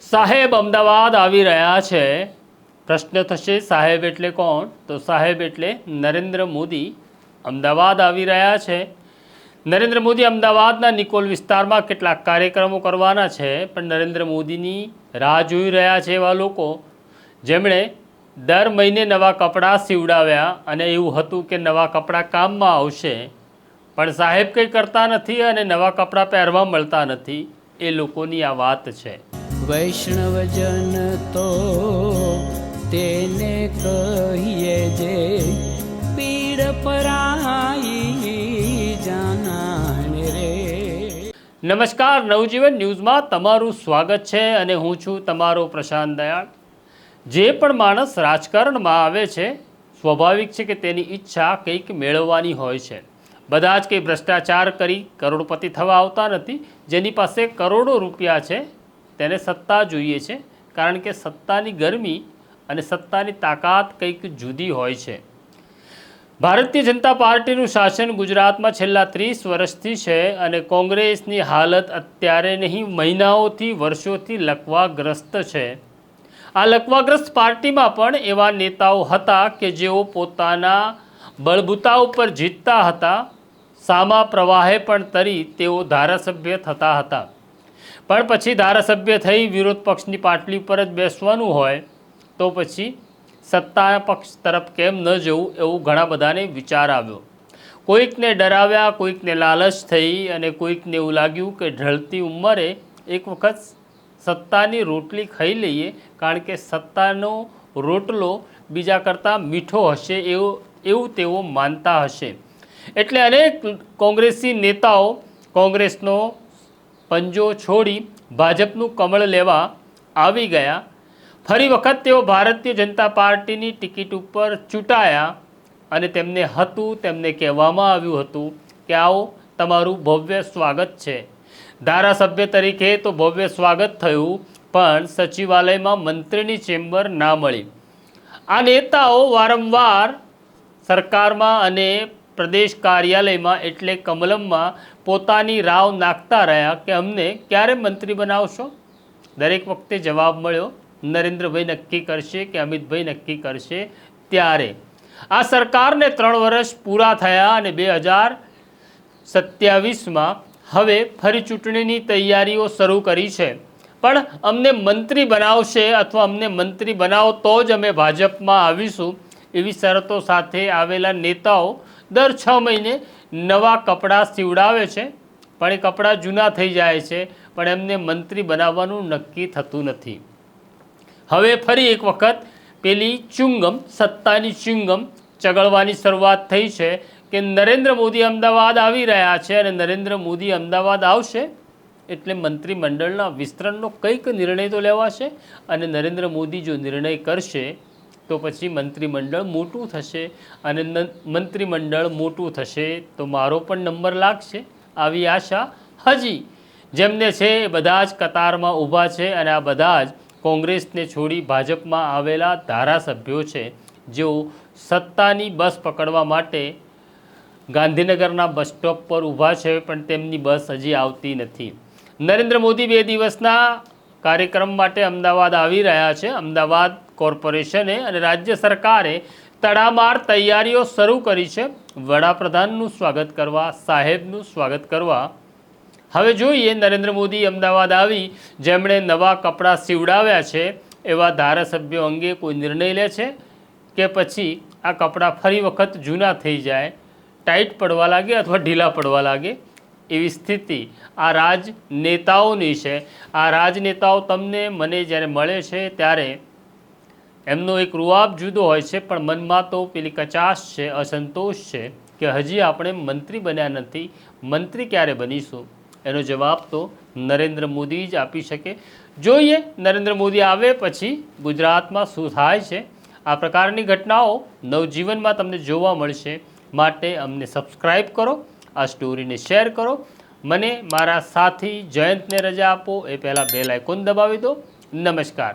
સાહેબ અમદાવાદ આવી રહ્યા છે. પ્રશ્ન થશે, સાહેબ એટલે કોણ? તો સાહેબ એટલે નરેન્દ્ર મોદી અમદાવાદ આવી રહ્યા છે. નરેન્દ્ર મોદી અમદાવાદના નિકોલ વિસ્તારમાં કેટલાક કાર્યક્રમો કરવાના છે, પણ નરેન્દ્ર મોદીની રાહ જોઈ રહ્યા છે એવા લોકો. જેમણે દર મહિને નવા કપડાં સીવડાવ્યા અને એવું હતું કે નવા કપડાં કામમાં આવશે. પણ સાહેબ કંઈ કરતા નથી અને નવા કપડાં પહેરવા મળતા નથી. એ લોકોની આ વાત છે. વૈષ્ણવજન તો તેને કહીએ જે પીડ પરાઈ જાનાને રે. નમસ્કાર, નવજીવન ન્યૂઝમાં તમારું સ્વાગત છે અને હું છું તમારો પ્રશાંત દયાળ. જે પણ માણસ રાજકારણમાં આવે છે, સ્વાભાવિક છે કે તેની ઈચ્છા કંઈક મેળવવાની હોય છે. બધા જ કંઈ ભ્રષ્ટાચાર કરી કરોડપતિ થવા આવતા નથી, જેની પાસે કરોડો રૂપિયા છે તેને સત્તા જોઈએ છે, કારણ કે સત્તાની ગરમી અને સત્તાની તાકાત કંઈક જુદી હોય છે. ભારતીય જનતા પાર્ટીનું શાસન ગુજરાતમાં છેલ્લા ત્રીસ વર્ષથી છે અને કોંગ્રેસની હાલત અત્યારે નહીં, મહિનાઓથી વર્ષોથી લકવાગ્રસ્ત છે. આ લકવાગ્રસ્ત પાર્ટીમાં પણ એવા નેતાઓ હતા કે જેઓ પોતાના બળબૂતા ઉપર જીતતા હતા. સામા પ્રવાહે પણ તરી તેઓ ધારાસભ્ય થતા હતા. પણ પછી ધારાસભ્ય થઈ વિરોધ પક્ષની પાટલી પર જ બેસવાનું હોય, તો પછી સત્તા પક્ષ તરફ કેમ ન જવું એવું ઘણા બધાને વિચાર આવ્યો. કોઈકને ડરાવ્યા, કોઈકને લાલચ થઈ અને કોઈકને એવું લાગ્યું કે ઢળતી ઉંમરે એક વખત સત્તાની રોટલી ખાઈ લઈએ, કારણ કે સત્તાનો રોટલો બીજા કરતાં મીઠો હશે એવું એવું તેઓ માનતા હશે. એટલે અનેક કોંગ્રેસી નેતાઓ કોંગ્રેસનો પંજો છોડી ભાજપનું કમળ લેવા આવી ગયા. ફરી વખત તેઓ ભારતીય જનતા પાર્ટીની ટિકિટ ઉપર ચૂંટાયા અને તેમને હતું તેમને કહેવામાં આવ્યું હતું કે આવો, તમારું ભવ્ય સ્વાગત છે. ધારાસભ્ય તરીકે તો ભવ્ય સ્વાગત થયું, પણ સચિવાલયમાં મંત્રીની ચેમ્બર ના મળી. આ નેતાઓ વારંવાર સરકારમાં અને પ્રદેશ કાર્યાલયમાં એટલે કમલમમાં પોતાની રાવ નાખતા રહ્યા કે અમને ક્યારે મંત્રી બનાવશો? દરેક વખતે જવાબ મળ્યો, નરેન્દ્રભાઈ નક્કી કરશે કે અમિતભાઈ નક્કી કરશે ત્યારે. આ સરકારને ત્રણ વર્ષ પૂરા થયા અને બે હજાર સત્યાવીસમાં હવે ફરી ચૂંટણીની તૈયારીઓ શરૂ કરી છે. પણ અમને મંત્રી બનાવશે અથવા અમને મંત્રી બનાવો તો જ અમે ભાજપમાં આવીશું એવી શરતો સાથે આવેલા નેતાઓ દર છ મહિને નવા કપડાં સીવડાવે છે. પણ એ કપડાં જૂના થઈ જાય છે, પણ એમને મંત્રી બનાવવાનું નક્કી થતું નથી. હવે ફરી એક વખત પેલી ચુંગમ, સત્તાની ચુંગમ ચગળવાની શરૂઆત થઈ છે કે નરેન્દ્ર મોદી અમદાવાદ આવી રહ્યા છે અને નરેન્દ્ર મોદી અમદાવાદ આવશે એટલે મંત્રીમંડળના વિસ્તરણનો કંઈક નિર્ણય તો લેવાશે અને નરેન્દ્ર મોદી જો નિર્ણય કરશે તો પછી મંત્રીમંડળ મોટું થશે અને મંત્રીમંડળ મોટું થશે તો મારો પણ નંબર લાગશે આવી આશા હજી જેમને છે બધા જ કતારમાં ઊભા છે અને આ બધા જ કોંગ્રેસને છોડી ભાજપમાં આવેલા ધારાસભ્યો છે જેઓ સત્તાની બસ પકડવા માટે ગાંધીનગરના બસ સ્ટોપ પર ઊભા છે પણ તેમની બસ હજી આવતી નથી. નરેન્દ્ર મોદી બે દિવસના કાર્યક્રમ માટે અમદાવાદ આવી રહ્યા છે. અમદાવાદ કોર્પોરેશને અને રાજ્ય સરકારે તડામાર તૈયારીઓ શરૂ કરી છે. વડાપ્રધાનનું સ્વાગત કરવા, સાહેબનું સ્વાગત કરવા. હવે જોઈએ, નરેન્દ્ર મોદી અમદાવાદ આવી જેમણે નવા કપડાં સીવડાવ્યા છે, એવા ધારાસભ્યો અંગે કોઈ નિર્ણય લે છે કે પછી આ કપડાં ફરી વખત જૂના થઈ જાય, ટાઈટ પડવા લાગે અથવા ઢીલા પડવા લાગે? એવી સ્થિતિ આ રાજનેતાઓની છે. આ રાજનેતાઓ તમને મને જ્યારે મળે છે ત્યારે એમનો એક રૂઆબ જુદો હોય છે, પણ મનમાં તો પેલી કચાશ છે, અસંતોષ છે કે હજી આપણે મંત્રી બન્યા નથી, મંત્રી ક્યારે બનીશું? એનો જવાબ તો નરેન્દ્ર મોદી જ આપી શકે. જોઈએ નરેન્દ્ર મોદી આવે પછી ગુજરાતમાં શું થાય છે. આ પ્રકારની ઘટનાઓ નવજીવનમાં તમને જોવા મળશે. માટે અમને સબસ્ક્રાઈબ કરો, આ સ્ટોરીને શેર કરો. મને મારા સાથી જયંતને રજા આપો, એ પહેલાં બેલ આઇકોન દબાવી દો. નમસ્કાર.